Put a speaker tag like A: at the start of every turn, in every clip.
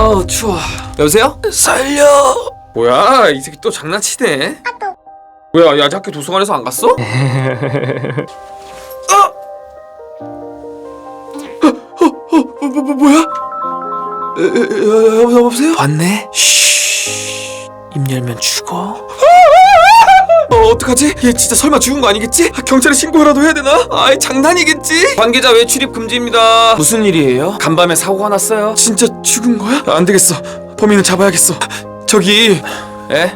A: 어 추워 여보세요?
B: 살려.
A: 뭐야 이 새끼 또 장난치네 뭐야 야 학교 도서관에서 안 갔어?
B: 뭐, 뭐, 뭐, 뭐야? 에, 에, 에, 여, 여보세요?
A: 왔네?
B: 입 열면 죽어. 어, 어떡하지? 얘 진짜 설마 죽은 거 아니겠지? 아, 경찰에 신고라도 해야 되나? 아이, 장난이겠지?
A: 관계자 외 출입 금지입니다 무슨 일이에요? 간밤에 사고가 났어요
B: 진짜 죽은 거야? 아, 안 되겠어. 범인은 잡아야겠어. 저기,
A: 에?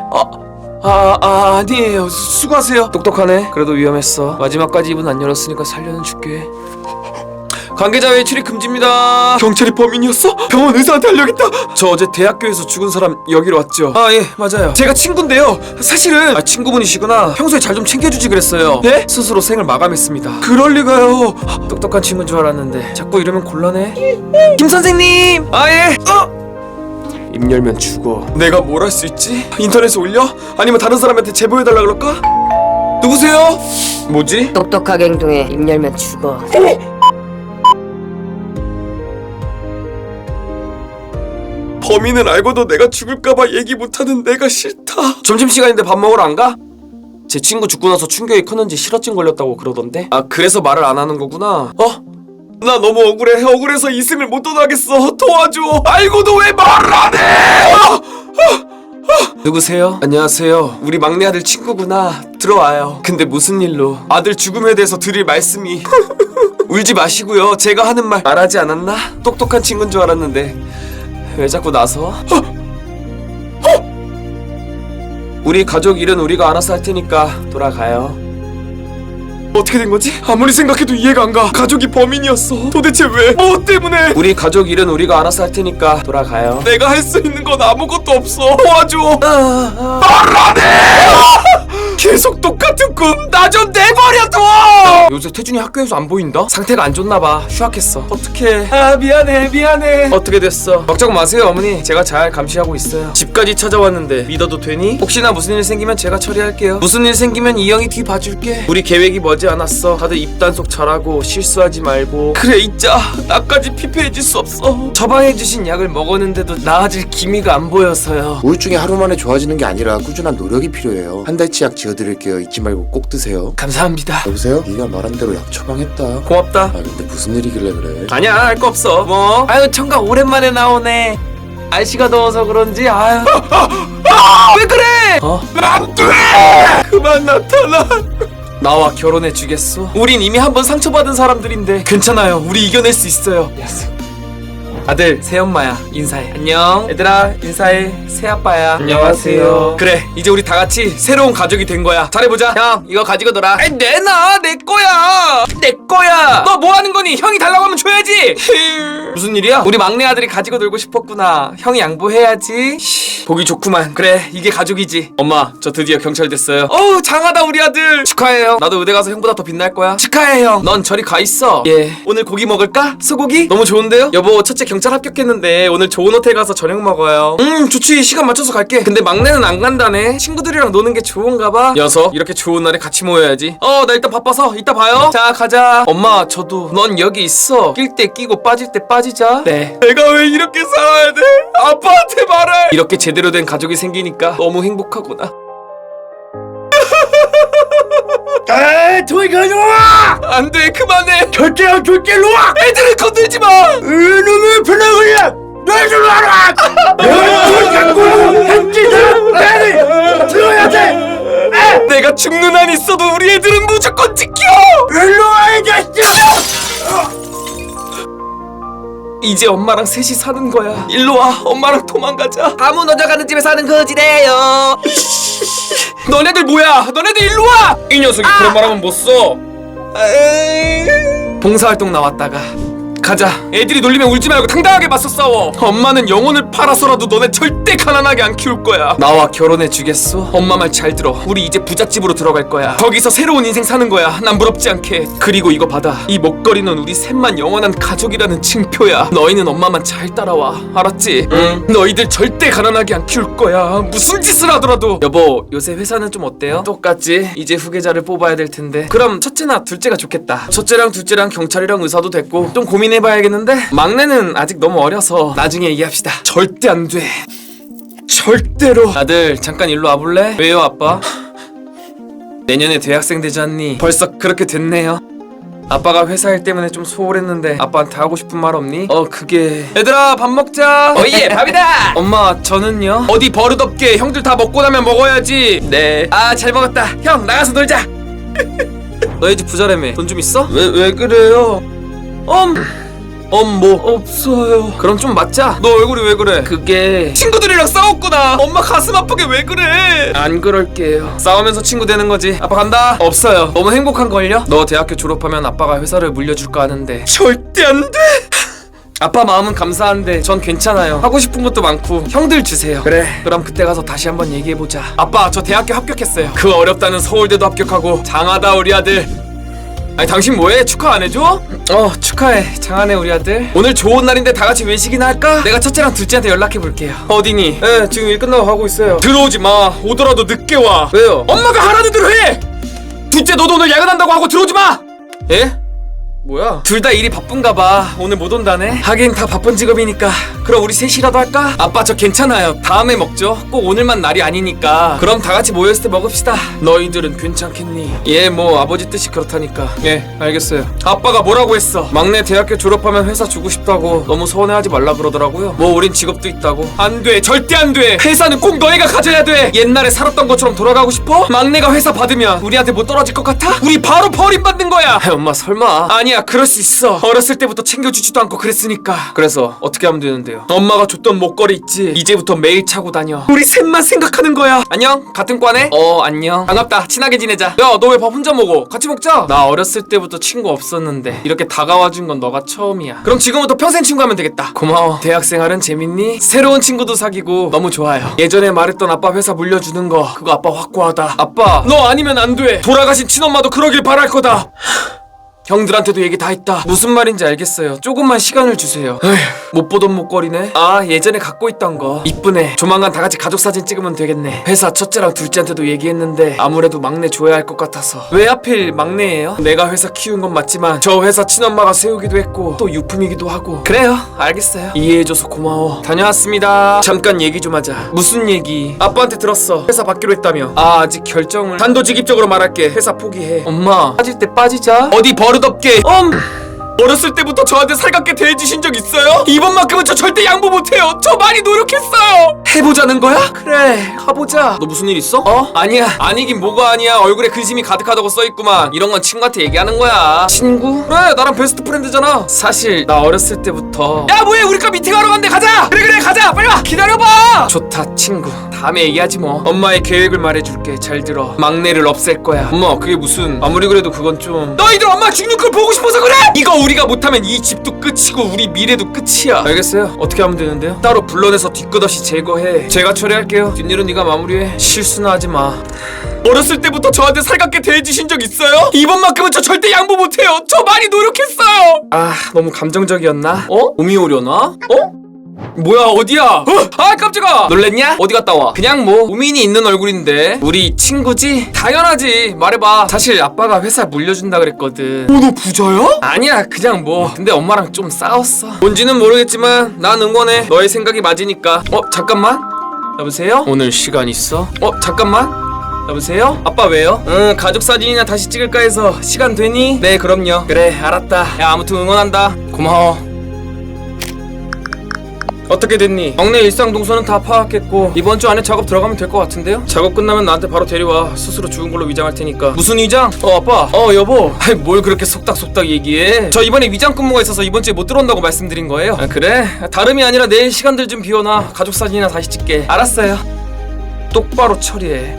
B: 아, 아, 아니에요. 수- 수고하세요.
A: 똑똑하네 그래도 위험했어 마지막까지 입은 안 열었으니까 살려는 줄게 관계자 외 출입 금지입니다
B: 경찰이 범인이었어? 병원 의사한테 알려야겠다. 저 어제 대학교에서 죽은 사람 여기로 왔죠.
A: 아 예 맞아요
B: 제가 친구인데요. 사실은
A: 아 친구분이시구나 평소에 잘 좀 챙겨주지 그랬어요
B: 네?
A: 스스로 생을 마감했습니다
B: 그럴 리가요.
A: 똑똑한 친구인 줄 알았는데 자꾸 이러면 곤란해 김 선생님 아예
B: 입 열면 죽어. 내가 뭘 할 수 있지? 인터넷에 올려? 아니면 다른 사람한테 제보해달라 그럴까? 누구세요?
A: 뭐지?
C: 똑똑하게 행동해 입 열면 죽어
B: 범인은 알고도 내가 죽을까봐 얘기 못하는 내가 싫다.
A: 점심시간인데 밥 먹으러 안 가? 제 친구 죽고 나서 충격이 컸는지 실어증 걸렸다고 그러던데 아 그래서 말을 안 하는 거구나
B: 어? 나 너무 억울해. 억울해서 이승을 못 떠나겠어. 도와줘. 알고도 왜 말을 안 해?
A: 누구세요?
B: 안녕하세요. 우리 막내 아들 친구구나. 들어와요. 근데 무슨 일로? 아들 죽음에 대해서 드릴 말씀이. 울지 마시고요. 제가 하는 말 말하지 않았나? 똑똑한 친구인 줄 알았는데 왜 자꾸 나서?
A: 우리 가족 일은 우리가 알아서 할 테니까 돌아가요
B: 어떻게 된 거지? 아무리 생각해도 이해가 안 가. 가족이 범인이었어. 도대체 왜? 뭐 때문에?
A: 우리 가족 일은 우리가 알아서 할 테니까 돌아가요
B: 내가 할 수 있는 건 아무것도 없어. 도와줘.
A: 아,
B: 계속 똑같은 꿈. 나 좀 내버려 둬.
A: 요새 태준이 학교에서 안 보인다? 상태가 안 좋나 봐 휴학했어
B: 어떡해. 아 미안해 미안해.
A: 어떻게 됐어? 걱정 마세요 어머니 제가 잘 감시하고 있어요 집까지 찾아왔는데 믿어도 되니? 혹시나 무슨 일 생기면 제가 처리할게요 무슨 일 생기면 이 형이 뒤 봐줄게 우리 계획이 머지 않았어 다들 입단속 잘하고 실수하지 말고
B: 그래 있자. 나까지 피폐해질 수 없어.
A: 처방해주신 약을 먹었는데도 나아질 기미가 안 보여서요
D: 우울증이 하루 만에 좋아지는 게 아니라 꾸준한 노력이 필요해요. 한 달치 약 지어드릴게요. 잊지 말고 꼭 드세요.
A: 감사합니다
D: 여보세요? 네가 말한 대로 약 처방했다.
A: 고맙다
D: 아 근데 무슨 일이길래 그래?
A: 아니야 할 거 없어 뭐 아유 청가 오랜만에 나오네 날씨가 더워서 그런지 아유 왜 그래 어?
B: 그만 나타나.
A: 나와 결혼해 주겠어? 우린 이미 한 번 상처받은 사람들인데 괜찮아요. 우리 이겨낼 수 있어요 아들 새엄마야 인사해. 안녕. 얘들아 인사해. 새아빠야.
B: 안녕하세요.
A: 그래 이제 우리 다 같이 새로운 가족이 된 거야. 잘해보자. 형 이거 가지고 놀아. 아이 내놔. 내 거야. 내 거야. 너 뭐 하는 거니? 형이 달라고 하면 줘야지. 무슨 일이야? 우리 막내 아들이 가지고 놀고 싶었구나. 형이 양보해야지. 씨, 보기 좋구만. 그래 이게 가족이지. 엄마 저 드디어 경찰 됐어요. 어우 장하다 우리 아들. 축하해요. 나도 의대 가서 형보다 더 빛날 거야. 축하해 형넌 저리 가 있어. 예. 오늘 고기 먹을까? 소고기? 너무 좋은데요? 여보 첫째 경찰 합격했는데 오늘 좋은 호텔 가서 저녁 먹어요. 음 좋지. 시간 맞춰서 갈게. 근데 막내는 안 간다네. 친구들이랑 노는 게 좋은가 봐. 녀석 이렇게 좋은 날에 같이 모여야지. 어 나 일단 바빠서 이따 봐요. 자 가자. 엄마 저도 넌 여기 있어. 낄 때 끼고 빠질 때 빠지자. 네.
B: 내가 왜 이렇게 살아야 돼? 아빠한테 말해.
A: 이렇게 제대로 된 가족이 생기니까 너무 행복하구나
B: 아, 저기 가져와! 안 돼, 그만해! 절대 안 줄게, 놓아! 애들을 건들지 마! 이놈의 편하구야! 널좀 알아! 내가 자꾸 행진을 나를 들어야 돼! 내가 죽는 한 있어도 우리 애들은 무조건 지켜! 일로 와, 이 자식아! 이제 엄마랑 셋이 사는 거야. 일로 와, 엄마랑 도망가자.
A: 아무 너저 가는 집에 사는 거지래요
B: 너네들 뭐야? 너네들 일로 와!
A: 이 녀석이 그런 말하면 못써
B: 에이.
A: 봉사활동 나왔다가 가자
B: 애들이 놀리면 울지 말고 당당하게 맞서 싸워. 엄마는 영혼을 팔아서라도 너네 절대 가난하게 안 키울 거야.
A: 나와 결혼해 주겠어? 엄마 말 잘 들어 우리 이제 부잣집으로 들어갈 거야
B: 거기서 새로운 인생 사는 거야. 난 부럽지 않게. 그리고 이거 받아. 이 목걸이는 우리 셋만 영원한 가족이라는 징표야. 너희는 엄마만 잘 따라와. 알았지?
A: 응.
B: 너희들 절대 가난하게 안 키울 거야. 무슨 짓을 하더라도.
A: 여보 요새 회사는 좀 어때요? 똑같지 이제 후계자를 뽑아야 될 텐데 그럼 첫째나 둘째가 좋겠다 첫째랑 둘째랑 경찰이랑 의사도 됐고 좀 고민해 고민해봐야겠는데 막내는 아직 너무 어려서 나중에 얘기합시다 절대 안돼 절대로 아들 잠깐 일로 와볼래? 왜요 아빠? 내년에 대학생 되지 않니? 벌써 그렇게 됐네요 아빠가 회사 일 때문에 좀 소홀했는데 아빠한테 하고 싶은 말 없니? 어 그게 얘들아 밥 먹자 어예 밥이다 엄마 저는요? 어디 버릇없게 형들 다 먹고 나면 먹어야지 네 아 잘 먹었다 형 나가서 놀자 너희 집 부자라며 돈 좀 있어? 왜 왜 그래요? 엄 엄뭐 없어요. 그럼 좀 맞자. 너 얼굴이 왜 그래? 그게 친구들이랑 싸웠구나. 엄마 가슴 아프게 왜 그래? 안 그럴게요. 싸우면서 친구 되는 거지. 아빠 간다. 없어요. 너무 행복한 걸요? 너 대학교 졸업하면 아빠가 회사를 물려줄까 하는데. 절대 안 돼. 아빠 마음은 감사한데 전 괜찮아요. 하고 싶은 것도 많고 형들 주세요. 그래. 그럼 그때 가서 다시 한번 얘기해보자. 아빠 저 대학교 합격했어요. 그 어렵다는 서울대도 합격하고 장하다 우리 아들 아니 당신 뭐해? 축하 안 해줘? 어 축하해 장하네 우리 아들 오늘 좋은 날인데 다 같이 외식이나 할까? 내가 첫째랑 둘째한테 연락해 볼게요 어디니? 예 지금 일 끝나고 가고 있어요 들어오지 마 오더라도 늦게 와 왜요? 엄마가 하라는 대로 해! 둘째 너도 오늘 야근한다고 하고 들어오지 마! 예? 뭐야? 둘 다 일이 바쁜가 봐. 오늘 못 온다네. 하긴 다 바쁜 직업이니까. 그럼 우리 셋이라도 할까? 아빠 저 괜찮아요. 다음에 먹죠. 꼭 오늘만 날이 아니니까. 그럼 다 같이 모였을 때 먹읍시다. 너희들은 괜찮겠니? 예, 뭐 아버지 뜻이 그렇다니까. 예, 알겠어요. 아빠가 뭐라고 했어? 막내 대학교 졸업하면 회사 주고 싶다고 너무 서운해하지 말라 그러더라고요. 뭐 우린 직업도 있다고. 안 돼, 절대 안 돼. 회사는 꼭 너희가 가져야 돼. 옛날에 살았던 것처럼 돌아가고 싶어? 막내가 회사 받으면 우리한테 뭐 떨어질 것 같아? 우리 바로 버림받는 거야. 아, 엄마 설마. 아니야, 그럴 수 있어. 어렸을 때부터 챙겨주지도 않고 그랬으니까. 그래서 어떻게 하면 되는데요? 엄마가 줬던 목걸이 있지. 이제부터 매일 차고 다녀. 우리 셋만 생각하는 거야. 안녕. 같은 과네? 어, 안녕. 반갑다. 친하게 지내자. 야, 너 왜 밥 혼자 먹어? 같이 먹자. 나 어렸을 때부터 친구 없었는데 이렇게 다가와 준 건 너가 처음이야. 그럼 지금부터 평생 친구하면 되겠다. 고마워. 대학 생활은 재밌니? 새로운 친구도 사귀고 너무 좋아요. 예전에 말했던 아빠 회사 물려주는 거 그거 아빠 확고하다. 아빠, 너 아니면 안 돼. 돌아가신 친엄마도 그러길 바랄 거다. 형들한테도 얘기 다 했다. 무슨 말인지 알겠어요. 조금만 시간을 주세요. 에휴, 못 보던 목걸이네. 아, 예전에 갖고 있던 거. 이쁘네. 조만간 다 같이 가족 사진 찍으면 되겠네. 회사 첫째랑 둘째한테도 얘기했는데 아무래도 막내 줘야 할 것 같아서. 왜 하필 막내예요? 내가 회사 키운 건 맞지만 저 회사 친엄마가 세우기도 했고 또 유품이기도 하고. 그래요. 알겠어요. 이해해줘서 고마워. 다녀왔습니다. 잠깐 얘기 좀 하자. 무슨 얘기? 아빠한테 들었어. 회사 받기로 했다며. 아, 아직 결정을. 단도직입적으로 말할게. 회사 포기해. 엄마, 빠질 때 빠지자. 어디 버릇없게. 엄. 어렸을 때부터 저한테 살갑게 대해주신 적 있어요? 이번만큼은 저 절대 양보 못해요. 저 많이 노력했어요. 해보자는 거야? 그래, 가보자. 너 무슨 일 있어? 어? 아니야. 아니긴 뭐가 아니야. 얼굴에 근심이 가득하다고 써있구만. 이런 건 친구한테 얘기하는 거야. 친구? 그래, 나랑 베스트 프렌드잖아. 사실 나 어렸을 때부터. 야, 뭐해? 우리과 미팅하러 간대. 가자. 그래, 그래, 가자. 빨리 와. 기다려봐. 좋다, 친구. 다음에 얘기하지 뭐. 엄마의 계획을 말해줄게. 잘 들어. 막내를 없앨 거야. 엄마, 그게 무슨? 아무리 그래도 그건 좀. 너희들 엄마 죽는 걸 보고 싶어서 그래? 이거 우리가 못하면 이 집도 끝이고 우리 미래도 끝이야. 알겠어요. 어떻게 하면 되는데요? 따로 불러내서 뒤끝없이 제거해. 제가 처리할게요. 뒷일은 네가 마무리해. 실수는 하지 마. 어렸을 때부터 저한테 살갑게 대해주신 적 있어요? 이번만큼은 저 절대 양보 못해요. 저 많이 노력했어요. 아, 너무 감정적이었나? 어? 몸이 오려나? 어? 뭐야 어디야? 어? 아 깜짝아 놀랬냐? 어디 갔다 와? 그냥 뭐 우민이 있는 얼굴인데 우리 친구지? 당연하지 말해봐 사실 아빠가 회사 물려준다 그랬거든 어 너 부자야? 아니야 그냥 뭐 근데 엄마랑 좀 싸웠어 뭔지는 모르겠지만 난 응원해 너의 생각이 맞으니까 어 잠깐만 여보세요? 오늘 시간 있어? 어 잠깐만 여보세요? 아빠 왜요? 응 가족 사진이나 다시 찍을까 해서 시간 되니? 네 그럼요 그래 알았다 야 아무튼 응원한다 고마워 어떻게 됐니? 막내 일상 동선은 다 파악했고 이번 주 안에 작업 들어가면 될 것 같은데요? 작업 끝나면 나한테 바로 데려와. 스스로 죽은 걸로 위장할 테니까. 무슨 위장? 어 아빠. 어 여보. 아이, 뭘 그렇게 속닥속닥 얘기해? 저 이번에 위장 근무가 있어서 이번 주에 못 들어온다고 말씀드린 거예요. 아, 그래? 다름이 아니라 내일 시간들 좀 비워놔. 가족 사진이나 다시 찍게. 알았어요. 똑바로 처리해.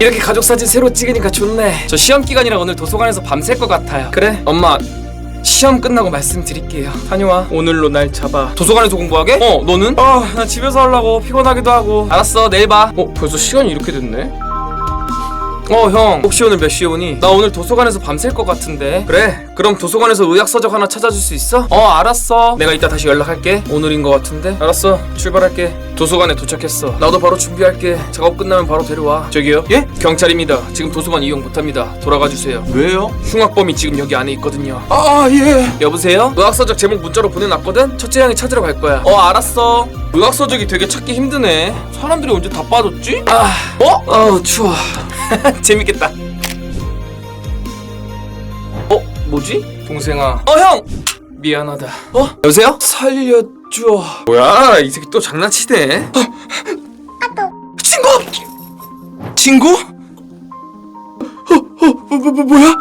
A: 이렇게 가족 사진 새로 찍으니까 좋네. 저 시험 기간이라 오늘 도서관에서 밤샐 것 같아요. 그래? 엄마 시험 끝나고 말씀드릴게요. 다녀와. 오늘로 날 잡아. 도서관에서 공부하게? 어, 너는? 어, 나 집에서 하려고 피곤하기도 하고. 알았어, 내일 봐. 어, 벌써 시간이 이렇게 됐네. 어 형 혹시 오늘 몇 시에 오니? 나 오늘 도서관에서 밤샐 것 같은데 그래 그럼 도서관에서 의학 서적 하나 찾아줄 수 있어? 어 알았어 내가 이따 다시 연락할게 오늘인 것 같은데 알았어 출발할게 도서관에 도착했어 나도 바로 준비할게 작업 끝나면 바로 데려와 저기요? 예? 경찰입니다 지금 도서관 이용 못합니다 돌아가 주세요
B: 왜요?
A: 흉악범이 지금 여기 안에 있거든요
B: 아 예.
A: 여보세요? 의학 서적 제목 문자로 보내놨거든? 첫째 양이 찾으러 갈 거야 어 알았어 의학 서적이 되게 찾기 힘드네 사람들이 언제 다 빠졌지? 아 어? 어 추워 재밌겠다 어? 뭐지? 동생아 어 형! 미안하다 어? 여보세요? 살려줘 뭐야 이 새끼 또 장난치네 어. 친구! 친구? 어? 어? 뭐, 뭐, 뭐, 뭐야?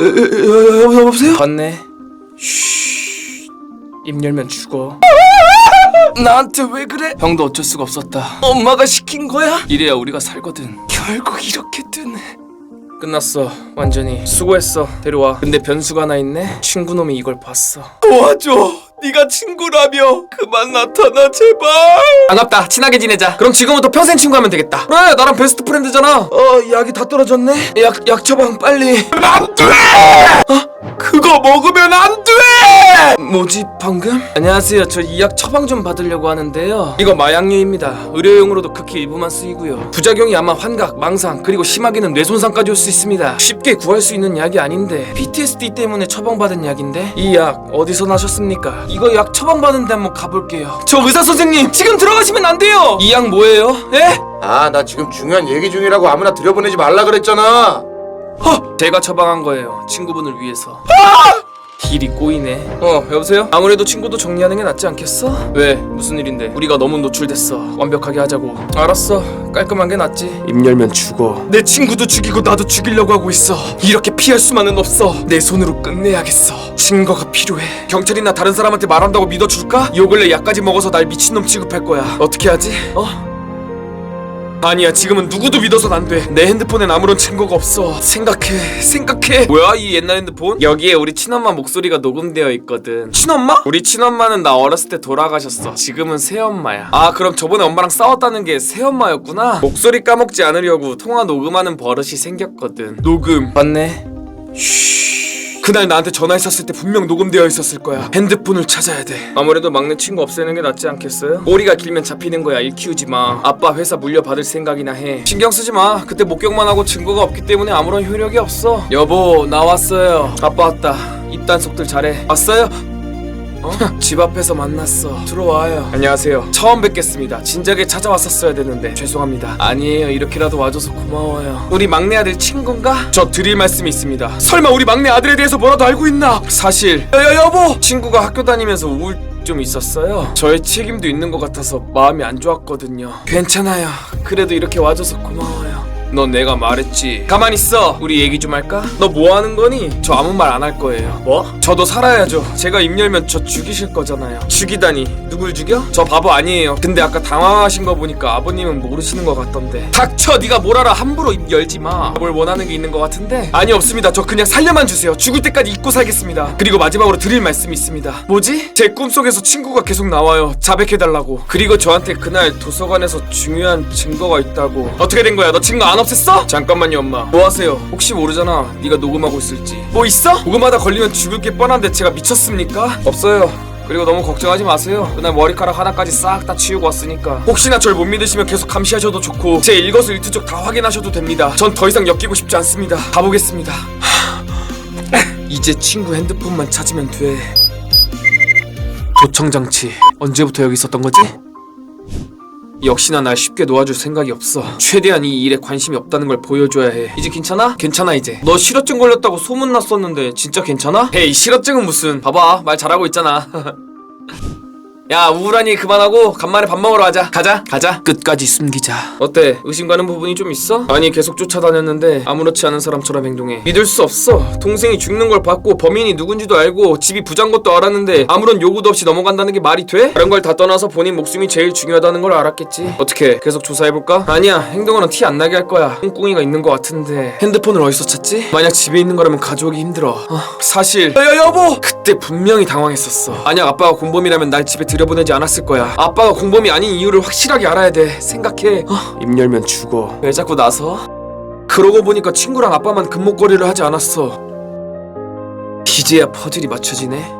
A: 에, 에, 에, 여, 여보세요? 봤네 쉬... 입 열면 죽어 나한테 왜 그래? 형도 어쩔 수가 없었다. 엄마가 시킨 거야? 이래야 우리가 살거든. 결국 이렇게 되네. 끝났어. 완전히 수고했어. 데려와. 근데 변수가 하나 있네. 친구놈이 이걸 봤어. 도와줘 네가 친구라며 그만 나타나 제발. 반갑다. 친하게 지내자. 그럼 지금부터 평생 친구하면 되겠다. 그래 나랑 베스트 프렌드잖아. 어 약이 다 떨어졌네? 약, 약 처방 빨리. 안돼! 어? 그거 먹으면 안돼! 뭐지 방금? 안녕하세요. 저 이 약 처방 좀 받으려고 하는데요. 이거 마약류입니다. 의료용으로도 극히 일부만 쓰이고요. 부작용이 아마 환각, 망상 그리고 심하게는 뇌손상까지 올 수 있습니다. 쉽게 구할 수 있는 약이 아닌데 PTSD 때문에 처방받은 약인데 이 약 어디서 나셨습니까? 이거 약 처방받은데 한번 가볼게요 저 의사 선생님 지금 들어가시면 안 돼요 이 약 뭐예요? 예?
D: 아 나 지금 중요한 얘기 중이라고 아무나 들여보내지 말라 그랬잖아
A: 허! 제가 처방한 거예요. 친구분을 위해서. 딜이 꼬이네. 어, 여보세요? 아무래도 친구도 정리하는 게 낫지 않겠어? 왜? 무슨 일인데? 우리가 너무 노출됐어. 완벽하게 하자고. 알았어. 깔끔한 게 낫지. 입 열면 죽어. 내 친구도 죽이고 나도 죽이려고 하고 있어. 이렇게 피할 수만은 없어. 내 손으로 끝내야겠어. 증거가 필요해. 경찰이나 다른 사람한테 말한다고 믿어줄까? 요 근래 약까지 먹어서 날 미친놈 취급할 거야. 어떻게 하지? 어? 아니야 지금은 누구도 믿어선 안돼. 내 핸드폰엔 아무런 증거가 없어. 생각해 생각해. 뭐야 이 옛날 핸드폰? 여기에 우리 친엄마 목소리가 녹음되어 있거든. 친엄마? 우리 친엄마는 나 어렸을 때 돌아가셨어. 지금은 새엄마야. 아 그럼 저번에 엄마랑 싸웠다는 게 새엄마였구나? 목소리 까먹지 않으려고 통화 녹음하는 버릇이 생겼거든. 녹음. 맞네. 쉬 그날 나한테 전화했었을 때 분명 녹음되어 있었을 거야. 핸드폰을 찾아야 돼. 아무래도 막내 친구 없애는 게 낫지 않겠어요? 꼬리가 길면 잡히는 거야. 일 키우지 마. 아빠 회사 물려받을 생각이나 해. 신경 쓰지 마. 그때 목격만 하고 증거가 없기 때문에 아무런 효력이 없어. 여보, 나 왔어요. 아빠 왔다. 입단속들 잘해. 왔어요? 어? 집 앞에서 만났어. 들어와요. 안녕하세요. 처음 뵙겠습니다. 진작에 찾아왔었어야 되는데 죄송합니다. 아니에요. 이렇게라도 와줘서 고마워요. 우리 막내 아들 친구인가? 저 드릴 말씀이 있습니다. 설마 우리 막내 아들에 대해서 뭐라도 알고 있나? 사실 여여 여보 친구가 학교 다니면서 우울 좀 있었어요. 저의 책임도 있는 것 같아서 마음이 안 좋았거든요. 괜찮아요. 그래도 이렇게 와줘서 고마워요. 넌 내가 말했지. 가만 있어. 우리 얘기 좀 할까? 너 뭐 하는 거니? 저 아무 말 안 할 거예요. 뭐? 저도 살아야죠. 제가 입 열면 저 죽이실 거잖아요. 죽이다니. 누굴 죽여? 저 바보 아니에요. 근데 아까 당황하신 거 보니까 아버님은 모르시는 것 같던데. 닥쳐. 네가 뭘 알아? 함부로 입 열지 마. 뭘 원하는 게 있는 것 같은데? 아니 없습니다. 저 그냥 살려만 주세요. 죽을 때까지 잊고 살겠습니다. 그리고 마지막으로 드릴 말씀이 있습니다. 뭐지? 제 꿈속에서 친구가 계속 나와요. 자백해달라고. 그리고 저한테 그날 도서관에서 중요한 증거가 있다고. 어떻게 된 거야? 너 증거 안 없앴어? 잠깐만요, 엄마. 뭐 하세요? 혹시 모르잖아. 네가 녹음하고 있을지. 뭐 있어? 녹음하다 걸리면 죽을 게 뻔한데 제가 미쳤습니까? 없어요. 그리고 너무 걱정하지 마세요. 그날 머리카락 하나까지 싹 다 치우고 왔으니까. 혹시나 절 못 믿으시면 계속 감시하셔도 좋고 제 일거수일투족 다 확인하셔도 됩니다. 전 더 이상 엮이고 싶지 않습니다. 가보겠습니다. 이제 친구 핸드폰만 찾으면 돼. 도청 장치 언제부터 여기 있었던 거지? 역시나 날 쉽게 놓아줄 생각이 없어. 최대한 이 일에 관심이 없다는 걸 보여줘야 해. 이제 괜찮아? 괜찮아 이제. 너 실어증 걸렸다고 소문 났었는데 진짜 괜찮아? 헤이 실어증은 무슨? 봐봐 말 잘하고 있잖아. 야 우울하니 그만하고 간만에 밥 먹으러 가자. 가자 가자. 끝까지 숨기자. 어때? 의심 가는 부분이 좀 있어? 아니 계속 쫓아다녔는데 아무렇지 않은 사람처럼 행동해. 믿을 수 없어. 동생이 죽는 걸 봤고 범인이 누군지도 알고 집이 부자인 것도 알았는데 아무런 요구도 없이 넘어간다는 게 말이 돼? 다른 걸 다 떠나서 본인 목숨이 제일 중요하다는 걸 알았겠지. 어떻게? 계속 조사해볼까? 아니야 행동으로는 티안 나게 할 거야. 꿍꿍이가 있는 것 같은데. 핸드폰을 어디서 찾지? 만약 집에 있는 거라면 가져오기 힘들어. 어, 사실 야 여보! 그때 분명히 당황했었어. 만약 아빠가 공범이라면 날 집에 들여보내지 않았을 거야 아빠가 공범이 아닌 이유를 확실하게 알아야 돼 생각해 어, 입 열면 죽어 왜 자꾸 나서? 그러고 보니까 친구랑 아빠만 금목걸이를 하지 않았어. 이제야 퍼즐이 맞춰지네.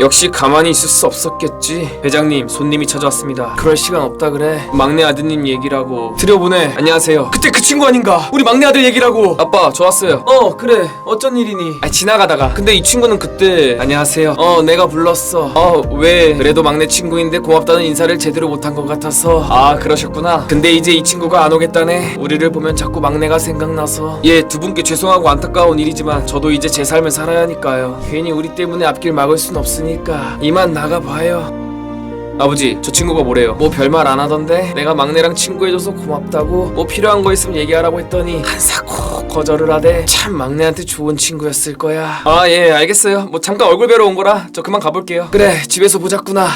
A: 역시 가만히 있을 수 없었겠지. 회장님, 손님이 찾아왔습니다. 그럴 시간 없다 그래. 막내 아드님 얘기라고. 들여보내. 안녕하세요. 그때 그 친구 아닌가? 우리 막내 아들 얘기라고. 아빠, 좋았어요. 어, 그래. 어쩐 일이니? 아, 지나가다가. 근데 이 친구는 그때 안녕하세요. 어, 내가 불렀어. 어, 왜? 그래도 막내 친구인데 고맙다는 인사를 제대로 못한 것 같아서. 아, 그러셨구나. 근데 이제 이 친구가 안 오겠다네. 우리를 보면 자꾸 막내가 생각나서. 예, 두 분께 죄송하고 안타까운 일이지만 저도 이제 제 삶을 살아야 하니까요. 괜히 우리 때문에 앞길 막을 순 없으니 까 이만 나가봐요. 아버지, 저 친구가 뭐래요? 뭐 별말 안 하던데 내가 막내랑 친구해줘서 고맙다고 뭐 필요한 거 있으면 얘기하라고 했더니 한사코 거절을 하대. 참 막내한테 좋은 친구였을 거야. 아, 예, 알겠어요. 뭐 잠깐 얼굴 뵈러 온 거라 저 그만 가볼게요. 그래, 집에서 보자꾸나.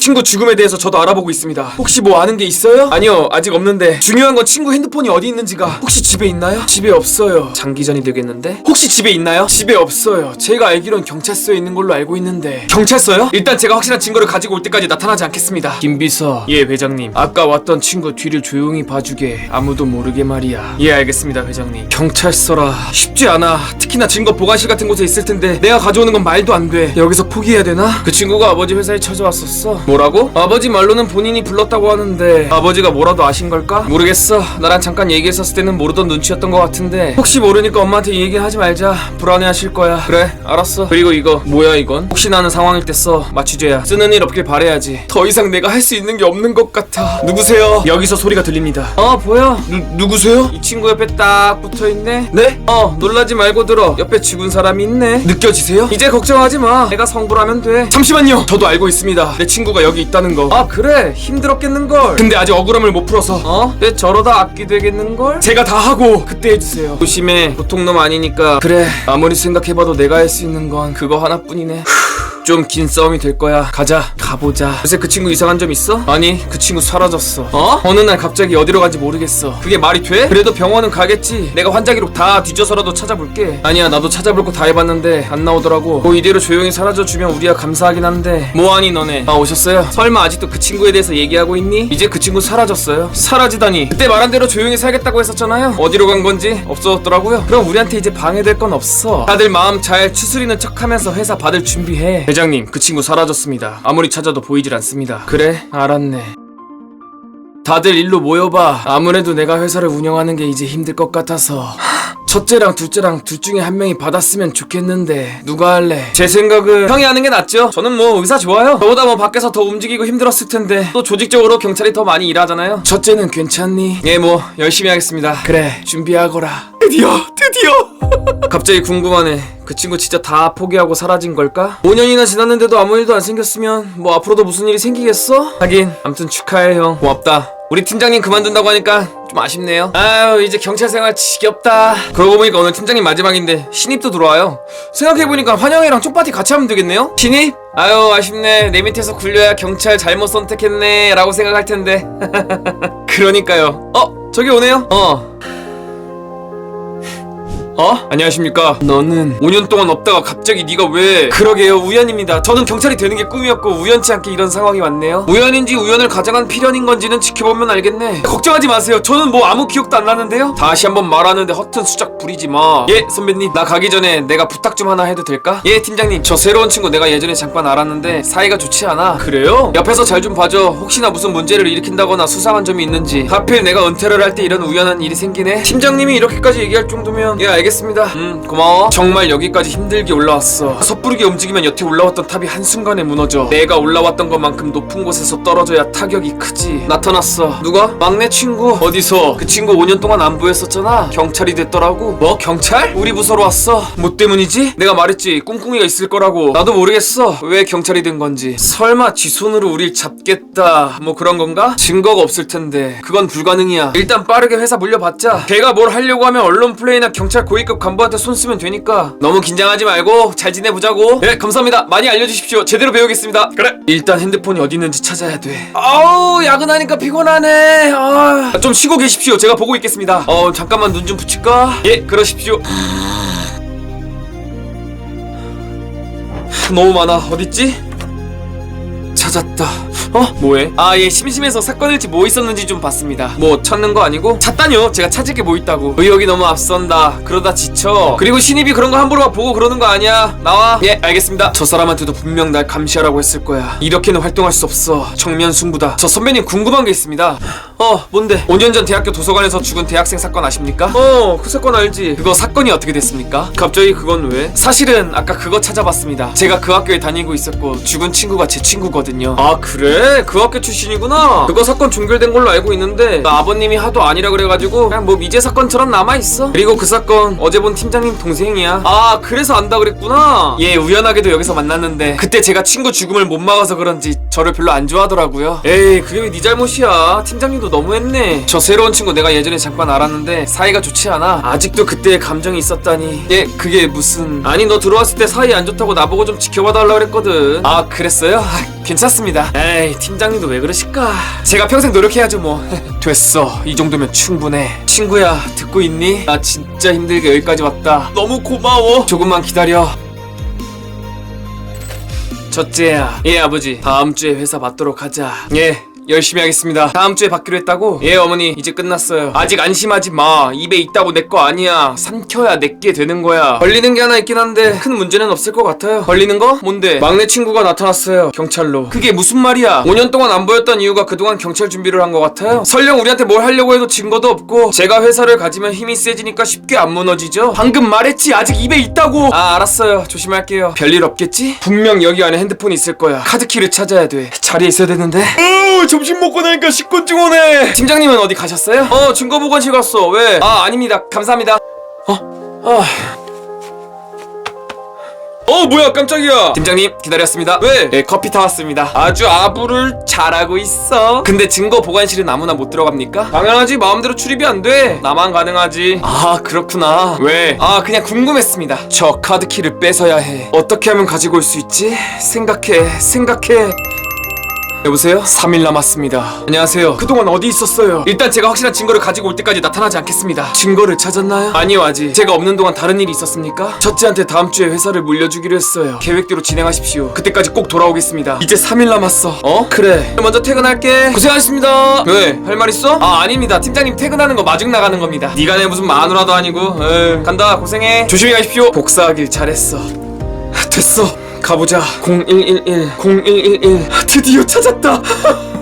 A: 친구 죽음에 대해서 저도 알아보고 있습니다. 혹시 뭐 아는 게 있어요? 아니요, 아직 없는데 중요한 건 친구 핸드폰이 어디 있는지가 혹시 집에 있나요? 집에 없어요. 장기전이 되겠는데? 혹시 집에 있나요? 집에 없어요. 제가 알기론 경찰서에 있는 걸로 알고 있는데 경찰서요? 일단 제가 확실한 증거를 가지고 올 때까지 나타나지 않겠습니다. 김 비서, 예 회장님. 아까 왔던 친구 뒤를 조용히 봐주게 아무도 모르게 말이야. 예 알겠습니다 회장님. 경찰서라 쉽지 않아. 특히나 증거 보관실 같은 곳에 있을 텐데 내가 가져오는 건 말도 안 돼. 여기서 포기해야 되나? 그 친구가 아버지 회사에 찾아왔었어. 뭐라고? 아버지 말로는 본인이 불렀다고 하는데 아버지가 뭐라도 아신 걸까? 모르겠어. 나랑 잠깐 얘기했었을 때는 모르던 눈치였던 것 같은데 혹시 모르니까 엄마한테 이 얘기는 하지 말자. 불안해하실 거야. 그래, 알았어. 그리고 이거 뭐야 이건? 혹시 나는 상황일 때 써. 마취제야. 쓰는 일 없길 바래야지. 더 이상 내가 할 수 있는 게 없는 것 같아. 누구세요? 여기서 소리가 들립니다. 어, 보여? 누, 누구세요? 이 친구 옆에 딱 붙어 있네. 네? 어, 놀라지 말고 들어. 옆에 죽은 사람이 있네. 느껴지세요? 이제 걱정하지 마. 내가 성불하면 돼. 잠시만요. 저도 알고 있습니다. 내 친구가 여기 있다는 거. 아, 그래. 힘들었겠는걸. 근데 아직 억울함을 못 풀어서. 어? 내 저러다 악귀 되겠는걸? 제가 다 하고 그때 해주세요. 조심해. 보통 놈 아니니까. 그래. 아무리 생각해봐도 내가 할 수 있는 건 그거 하나뿐이네. 좀 긴 싸움이 될 거야. 가자. 가보자. 요새 그 친구 이상한 점 있어? 아니, 그 친구 사라졌어. 어? 어느 날 갑자기 어디로 간지 모르겠어. 그게 말이 돼? 그래도 병원은 가겠지. 내가 환자 기록 다 뒤져서라도 찾아볼게. 아니야, 나도 찾아볼 거 다 해봤는데 안 나오더라고. 뭐 이대로 조용히 사라져주면 우리야 감사하긴 한데. 뭐하니 너네? 아 오셨어요? 설마 아직도 그 친구에 대해서 얘기하고 있니? 이제 그 친구 사라졌어요. 사라지다니. 그때 말한 대로 조용히 살겠다고 했었잖아요. 어디로 간 건지 없어졌더라고요. 그럼 우리한테 이제 방해될 건 없어. 다들 마음 잘 추스리는 척하면서 회사 받을 준비해. 회장님, 그 친구 사라졌습니다. 아무리 찾아도 보이질 않습니다. 그래? 알았네. 다들 일로 모여봐. 아무래도 내가 회사를 운영하는 게 이제 힘들 것 같아서. 첫째랑 둘째랑 둘 중에 한 명이 받았으면 좋겠는데 누가 할래? 제 생각은 형이 하는 게 낫죠. 저는 뭐 의사 좋아요. 저보다 뭐 밖에서 더 움직이고 힘들었을 텐데 또 조직적으로 경찰이 더 많이 일하잖아요. 첫째는 괜찮니? 예, 뭐 열심히 하겠습니다. 그래, 준비하거라. 드디어, 드디어. 갑자기 궁금하네. 그 친구 진짜 다 포기하고 사라진 걸까? 5년이나 지났는데도 아무 일도 안 생겼으면 뭐 앞으로도 무슨 일이 생기겠어? 하긴 아무튼 축하해 형 고맙다 우리 팀장님 그만둔다고 하니까 좀 아쉽네요 아유 이제 경찰 생활 지겹다 그러고 보니까 오늘 팀장님 마지막인데 신입도 들어와요 생각해보니까 환영이랑 쪽파티 같이 하면 되겠네요? 신입? 아유 아쉽네 내 밑에서 굴려야 경찰 잘못 선택했네 라고 생각할 텐데 그러니까요 어? 저기 오네요 어 어? 안녕하십니까. 너는 5년 동안 없다가 갑자기 네가 왜? 그러게요. 우연입니다. 저는 경찰이 되는 게 꿈이었고 우연치 않게 이런 상황이 왔네요. 우연인지 우연을 가장한 필연인 건지는 지켜보면 알겠네. 걱정하지 마세요. 저는 뭐 아무 기억도 안 나는데요. 다시 한번 말하는데 허튼 수작 부리지 마. 예, 선배님. 나 가기 전에 내가 부탁 좀 하나 해도 될까? 예, 팀장님. 저 새로운 친구 내가 예전에 잠깐 알았는데 사이가 좋지 않아. 그래요? 옆에서 잘 좀 봐줘. 혹시나 무슨 문제를 일으킨다거나 수상한 점이 있는지. 하필 내가 은퇴를 할 때 이런 우연한 일이 생기네. 팀장님이 이렇게까지 얘기할 정도면 예, 알겠 습니다. 음, 고마워. 정말 여기까지 힘들게 올라왔어. 섣부르게 움직이면 여태 올라왔던 탑이 한순간에 무너져. 내가 올라왔던 것만큼 높은 곳에서 떨어져야 타격이 크지. 나타났어. 누가? 막내 친구. 어디서? 그 친구 5년 동안 안 보였었잖아. 경찰이 됐더라고. 뭐? 경찰? 우리 부서로 왔어. 뭐 때문이지? 내가 말했지. 꿍꿍이가 있을 거라고. 나도 모르겠어. 왜 경찰이 된 건지. 설마 지 손으로 우릴 잡겠다. 뭐 그런 건가? 증거가 없을 텐데. 그건 불가능이야. 일단 빠르게 회사 물려봤자. 걔가 뭘 하려고 하면 언론 플레이나 경찰 고위급 간부한테 손 쓰면 되니까. 너무 긴장하지 말고 잘 지내보자고. 네, 감사합니다. 많이 알려주십시오. 제대로 배우겠습니다. 그래. 일단 핸드폰이 어디 있는지 찾아야 돼. 아우, 야근하니까 피곤하네. 아, 좀 쉬고 계십시오. 제가 보고 있겠습니다. 어, 잠깐만 눈 좀 붙일까? 예, 그러십시오. 너무 많아. 어딨지? 찾았다. 어? 뭐해? 아, 예, 심심해서 사건일지 뭐 있었는지 좀 봤습니다. 뭐 찾는 거 아니고? 찾다뇨. 제가 찾을 게 뭐 있다고. 의욕이 너무 앞선다. 그러다 지쳐. 그리고 신입이 그런 거 함부로 막 보고 그러는 거 아니야. 나와. 예, 알겠습니다. 저 사람한테도 분명 날 감시하라고 했을 거야. 이렇게는 활동할 수 없어. 정면 승부다. 저 선배님 궁금한 게 있습니다. 어, 뭔데? 5년 전 대학교 도서관에서 죽은 대학생 사건 아십니까? 어, 그 사건 알지. 그거 사건이 어떻게 됐습니까? 갑자기 그건 왜? 사실은 아까 그거 찾아봤습니다. 제가 그 학교에 다니고 있었고 죽은 친구가 제 친구거든요. 아, 그래? 그 학교 출신이구나. 그거 사건 종결된 걸로 알고 있는데 나 아버님이 하도 아니라 그래가지고 그냥 뭐 미제 사건처럼 남아있어. 그리고 그 사건 어제 본 팀장님 동생이야. 아, 그래서 안다 그랬구나. 예, 우연하게도 여기서 만났는데 그때 제가 친구 죽음을 못 막아서 그런지 저를 별로 안 좋아하더라고요. 에이, 그게 왜 네 잘못이야. 팀장님도 너무했네. 저 새로운 친구 내가 예전에 잠깐 알았는데 사이가 좋지 않아. 아직도 그때의 감정이 있었다니. 예, 그게 무슨... 아니, 너 들어왔을 때 사이 안 좋다고 나보고 좀 지켜봐 달라 그랬거든. 아, 그랬어요? 아, 괜찮습니다. 에이, 팀장님도 왜 그러실까? 제가 평생 노력해야죠, 뭐. 됐어. 이 정도면 충분해. 친구야, 듣고 있니? 나 진짜 힘들게 여기까지 왔다. 너무 고마워. 조금만 기다려. 첫째야. 예, 아버지. 다음 주에 회사 맞도록 하자. 예. 열심히 하겠습니다. 다음 주에 받기로 했다고? 예, 어머니. 이제 끝났어요. 아직 안심하지 마. 입에 있다고 내 거 아니야. 삼켜야 내게 되는 거야. 걸리는 게 하나 있긴 한데 큰 문제는 없을 것 같아요. 걸리는 거? 뭔데? 막내 친구가 나타났어요. 경찰로. 그게 무슨 말이야? 5년 동안 안 보였던 이유가 그동안 경찰 준비를 한 것 같아요. 설령 우리한테 뭘 하려고 해도 증거도 없고 제가 회사를 가지면 힘이 세지니까 쉽게 안 무너지죠. 방금 말했지. 아직 입에 있다고. 아, 알았어요. 조심할게요. 별일 없겠지? 분명 여기 안에 핸드폰이 있을 거야. 카드키를 찾아야 돼. 자리에 있어야 되는데. 어, 점심 먹고 나니까 식곤증 오네. 팀장님은 어디 가셨어요? 어, 증거보관실 갔어. 왜? 아, 아닙니다. 감사합니다. 어? 아. 어 뭐야 깜짝이야 팀장님 기다렸습니다 왜? 네 커피 타왔습니다 아주 아부를 잘하고 있어 근데 증거 보관실은 아무나 못 들어갑니까? 당연하지 마음대로 출입이 안돼 나만 가능하지 아 그렇구나 왜? 아 그냥 궁금했습니다 저 카드키를 뺏어야 해 어떻게 하면 가지고 올 수 있지? 생각해 생각해 여보세요? 3일 남았습니다. 안녕하세요. 그동안 어디 있었어요? 일단 제가 확실한 증거를 가지고 올 때까지 나타나지 않겠습니다. 증거를 찾았나요? 아니요, 아직. 제가 없는 동안 다른 일이 있었습니까? 첫째한테 다음 주에 회사를 물려주기로 했어요. 계획대로 진행하십시오. 그때까지 꼭 돌아오겠습니다. 이제 3일 남았어. 어? 그래. 먼저 퇴근할게. 고생하셨습니다. 왜? 할 말 있어? 아, 아닙니다. 팀장님 퇴근하는 거 마중 나가는 겁니다. 네가 내 무슨 마누라도 아니고. 에이, 간다. 고생해. 조심히 가십시오. 복사하길 잘했어. 됐어. 가보자. 0111 0111 드디어 찾았다.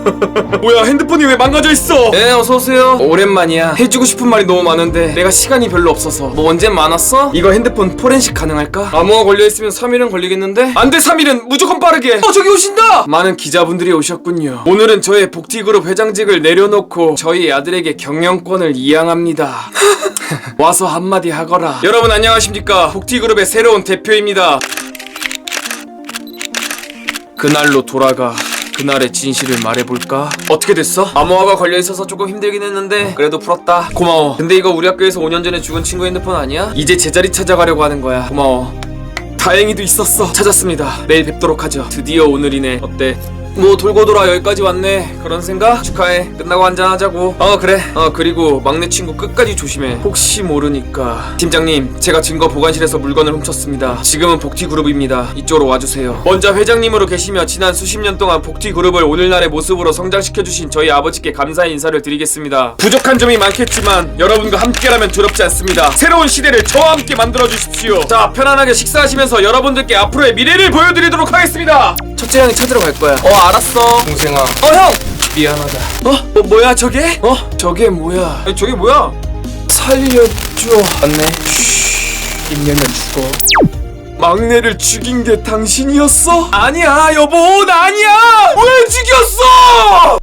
A: 뭐야 핸드폰이 왜 망가져 있어? 네 어서 오세요. 오랜만이야. 해주고 싶은 말이 너무 많은데 내가 시간이 별로 없어서. 뭐 언제 많았어? 이거 핸드폰 포렌식 가능할까? 암호가 걸려 있으면 3일은 걸리겠는데? 안돼 3일은 무조건 빠르게. 어 저기 오신다. 많은 기자분들이 오셨군요. 오늘은 저의 복티그룹 회장직을 내려놓고 저희 아들에게 경영권을 이양합니다. 와서 한마디 하거라. 여러분 안녕하십니까? 복티그룹의 새로운 대표입니다. 그날로 돌아가 그날의 진실을 말해볼까? 어떻게 됐어? 암호화가 걸려있어서 조금 힘들긴 했는데 그래도 풀었다 고마워 근데 이거 우리 학교에서 5년 전에 죽은 친구 핸드폰 아니야? 이제 제자리 찾아가려고 하는 거야 고마워 다행히도 있었어 찾았습니다 내일 뵙도록 하죠 드디어 오늘이네 어때? 뭐 돌고 돌아 여기까지 왔네. 그런 생각? 축하해. 끝나고 한잔하자고. 어 그래. 어 그리고 막내 친구 끝까지 조심해. 혹시 모르니까. 팀장님 제가 증거 보관실에서 물건을 훔쳤습니다. 지금은 복티그룹입니다. 이쪽으로 와주세요. 먼저 회장님으로 계시며 지난 수십 년 동안 복티그룹을 오늘날의 모습으로 성장시켜주신 저희 아버지께 감사의 인사를 드리겠습니다. 부족한 점이 많겠지만 여러분과 함께라면 두렵지 않습니다. 새로운 시대를 저와 함께 만들어주십시오. 자 편안하게 식사하시면서 여러분들께 앞으로의 미래를 보여드리도록 하겠습니다. 첫째 형이 찾으러 갈 거야. 어 알았어
B: 동생아
A: 어 형! 미안하다 어? 어 뭐야 저게? 어? 저게 뭐야 아니 저게 뭐야? 살려줘 맞네 입 열면 죽어 막내를 죽인 게 당신이었어? 아니야 여보 나 아니야 왜 죽였어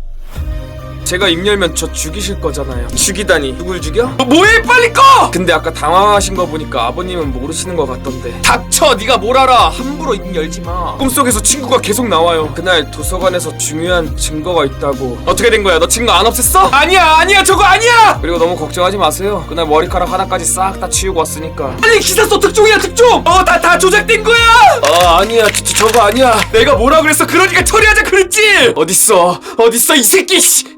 A: 제가 입 열면 저 죽이실 거잖아요. 죽이다니. 누굴 죽여? 어, 뭐해 빨리 꺼! 근데 아까 당황하신 거 보니까 아버님은 모르시는 것 같던데. 닥쳐! 네가 뭘 알아? 함부로 입 열지 마. 꿈속에서 친구가 계속 나와요. 그날 도서관에서 중요한 증거가 있다고. 어떻게 된 거야? 너 증거 안 없앴어? 아니야 아니야 저거 아니야! 그리고 너무 걱정하지 마세요. 그날 머리카락 하나까지 싹 다 치우고 왔으니까. 빨리 기사 써! 특종이야 특종! 어다 다 조작된 거야! 아 아니야. 저, 저, 저거 아니야. 내가 뭐라 그랬어? 그러니까 처리하자 그랬지! 어딨어? 어딨어 이 새끼 씨! 어?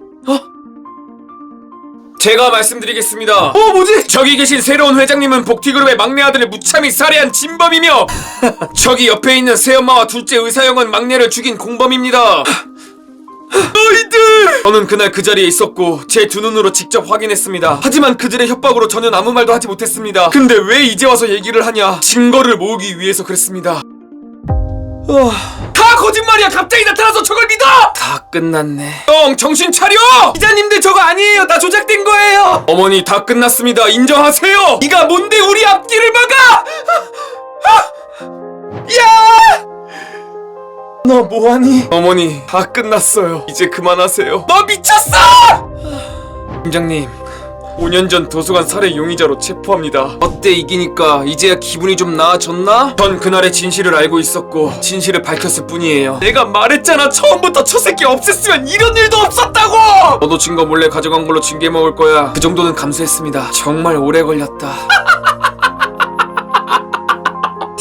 A: 제가 말씀드리겠습니다. 어, 뭐지? 저기 계신 새로운 회장님은 복티그룹의 막내 아들을 무참히 살해한 진범이며 저기 옆에 있는 새엄마와 둘째 의사형은 막내를 죽인 공범입니다. 너희들! 저는 그날 그 자리에 있었고 제 두 눈으로 직접 확인했습니다. 하지만 그들의 협박으로 저는 아무 말도 하지 못했습니다. 근데 왜 이제 와서 얘기를 하냐? 증거를 모으기 위해서 그랬습니다. 어... 다 거짓말이야! 갑자기 나타나서 저걸 믿어! 다 끝났네. 형 정신 차려! 기자님들 저거 아니에요. 다 조작된 거예요. 어머니 다 끝났습니다. 인정하세요. 네가 뭔데 우리 앞길을 막아? 야! 너 뭐하니? 어머니 다 끝났어요 이제 그만하세요 너 미쳤어! 팀장님 5년 전 도서관 살해 용의자로 체포합니다. 어때 이기니까? 이제야 기분이 좀 나아졌나? 전 그날의 진실을 알고 있었고 진실을 밝혔을 뿐이에요. 내가 말했잖아! 처음부터 저 새끼 없앴으면 이런 일도 없었다고! 너도 증거 몰래 가져간 걸로 징계 먹을 거야. 그 정도는 감수했습니다. 정말 오래 걸렸다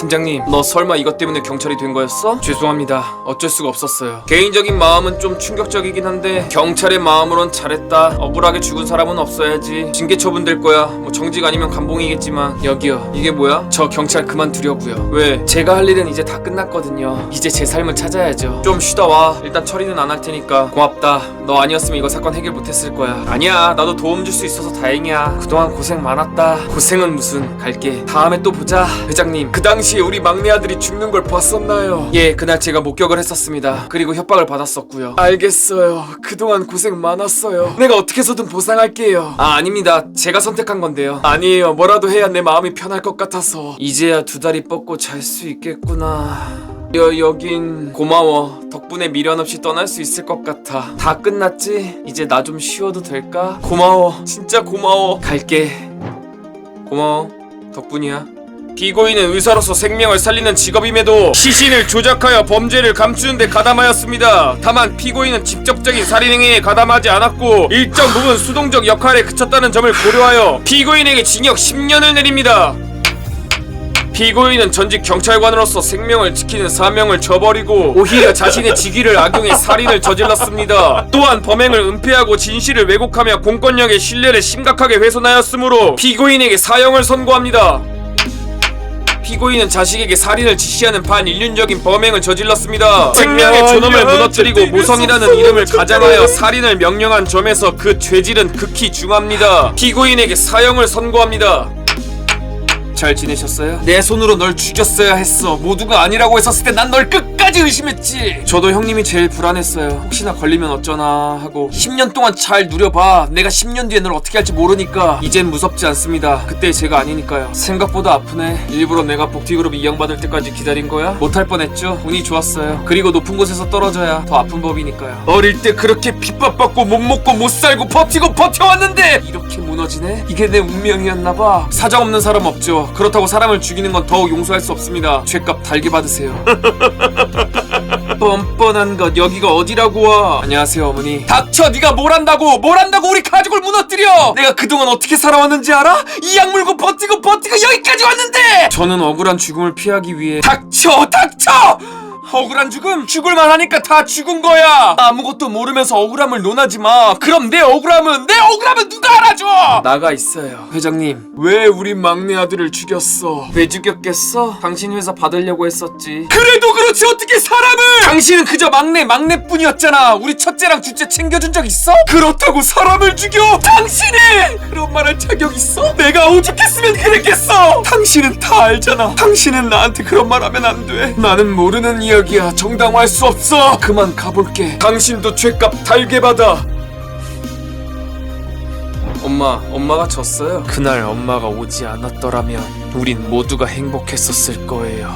A: 팀장님, 너 설마 이것 때문에 경찰이 된 거였어? 죄송합니다. 어쩔 수가 없었어요. 개인적인 마음은 좀 충격적이긴 한데 경찰의 마음으론 잘했다. 억울하게 죽은 사람은 없어야지. 징계 처분될 거야. 뭐 정직 아니면 감봉이겠지만 여기요. 이게 뭐야? 저 경찰 그만두려고요. 왜? 제가 할 일은 이제 다 끝났거든요. 이제 제 삶을 찾아야죠. 좀 쉬다 와. 일단 처리는 안 할 테니까 고맙다. 너 아니었으면 이거 사건 해결 못했을 거야. 아니야. 나도 도움 줄 수 있어서 다행이야. 그동안 고생 많았다. 고생은 무슨. 갈게. 다음에 또 보자. 회장님, 그 당시 에 우리 막내 아들이 죽는 걸 봤었나요? 예, 그날 제가 목격을 했었습니다. 그리고 협박을 받았었고요. 알겠어요. 그동안 고생 많았어요. 내가 어떻게 해서든 보상할게요. 아, 아닙니다. 제가 선택한 건데요. 아니에요. 뭐라도 해야 내 마음이 편할 것 같아서. 이제야 두 다리 뻗고 잘 수 있겠구나. 여, 여긴 고마워. 덕분에 미련 없이 떠날 수 있을 것 같아. 다 끝났지? 이제 나 좀 쉬어도 될까? 고마워. 진짜 고마워. 갈게. 고마워. 덕분이야. 피고인은 의사로서 생명을 살리는 직업임에도 시신을 조작하여 범죄를 감추는 데 가담하였습니다. 다만 피고인은 직접적인 살인행위에 가담하지 않았고 일정 부분 수동적 역할에 그쳤다는 점을 고려하여 피고인에게 징역 10년을 내립니다. 피고인은 전직 경찰관으로서 생명을 지키는 사명을 저버리고 오히려 자신의 직위를 악용해 살인을 저질렀습니다. 또한 범행을 은폐하고 진실을 왜곡하며 공권력의 신뢰를 심각하게 훼손하였으므로 피고인에게 사형을 선고합니다. 피고인은 자식에게 살인을 지시하는 반인륜적인 범행을 저질렀습니다. 생명의 존엄을 무너뜨리고 모성이라는 이름을 가장하여 살인을 명령한 점에서 그 죄질은 극히 중합니다. 피고인에게 사형을 선고합니다. 잘 지내셨어요? 내 손으로 널 죽였어야 했어. 모두가 아니라고 했었을 때 난 널 끝까지 의심했지. 저도 형님이 제일 불안했어요. 혹시나 걸리면 어쩌나 하고 10년 동안 잘 누려봐. 내가 10년 뒤에 널 어떻게 할지 모르니까 이젠 무섭지 않습니다. 그때 제가 아니니까요. 생각보다 아프네. 일부러 내가 복직으로 이양받을 때까지 기다린 거야? 못할 뻔했죠. 운이 좋았어요. 그리고 높은 곳에서 떨어져야 더 아픈 법이니까요. 어릴 때 그렇게 핍박받고 못 먹고 못 살고 버티고 버텨왔는데 이렇게 무너지네? 이게 내 운명이었나봐. 사정 없는 사람 없죠. 그렇다고 사람을 죽이는 건 더욱 용서할 수 없습니다. 죄값 달게 받으세요. 뻔뻔한 것 여기가 어디라고 와 안녕하세요 어머니 닥쳐 네가 뭘 한다고 뭘 한다고 우리 가족을 무너뜨려 내가 그동안 어떻게 살아왔는지 알아? 이 약 물고 버티고 버티고 여기까지 왔는데 저는 억울한 죽음을 피하기 위해 닥쳐 닥쳐 억울한 죽음? 죽을만 하니까 다 죽은 거야. 아무것도 모르면서 억울함을 논하지 마. 그럼 내 억울함은 내 억울함은 누가 알아줘? 나가 있어요. 회장님. 왜 우리 막내 아들을 죽였어? 왜 죽였겠어? 당신 회사 받으려고 했었지. 그래도 그렇지 어떻게 사람을? 당신은 그저 막내 막내뿐이었잖아. 우리 첫째랑 둘째 챙겨준 적 있어? 그렇다고 사람을 죽여? 당신이! 그런 말 할 자격 있어? 내가 오죽했으면 그랬겠어? 당신은 다 알잖아. 당신은 나한테 그런 말 하면 안 돼. 나는 모르는 이야기 야 정당화할 수 없어 그만 가볼게 당신도 죄값 달게 받아 엄마, 엄마가 졌어요. 그날 엄마가 오지 않았더라면 우린 모두가 행복했었을 거예요.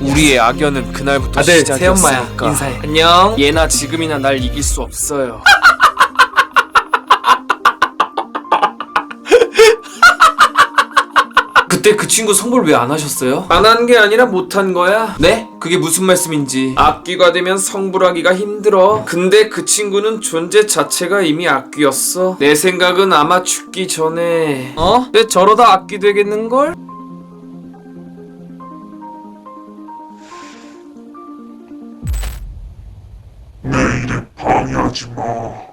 A: 우리의 악연은 그날부터
B: 아들,
A: 시작이었으니까.
B: 새엄마야. 인사해.
A: 안녕. 예나 지금이나 날 이길 수 없어요. 그때 그 친구 성불 왜 안 하셨어요? 안 한 게 아니라 못한 거야? 네? 그게 무슨 말씀인지. 악귀가 되면 성불하기가 힘들어. 근데 그 친구는 존재 자체가 이미 악귀였어. 내 생각은 아마 죽기 전에. 어? 내 저러다 악귀 되겠는걸?
E: 방해하지 마.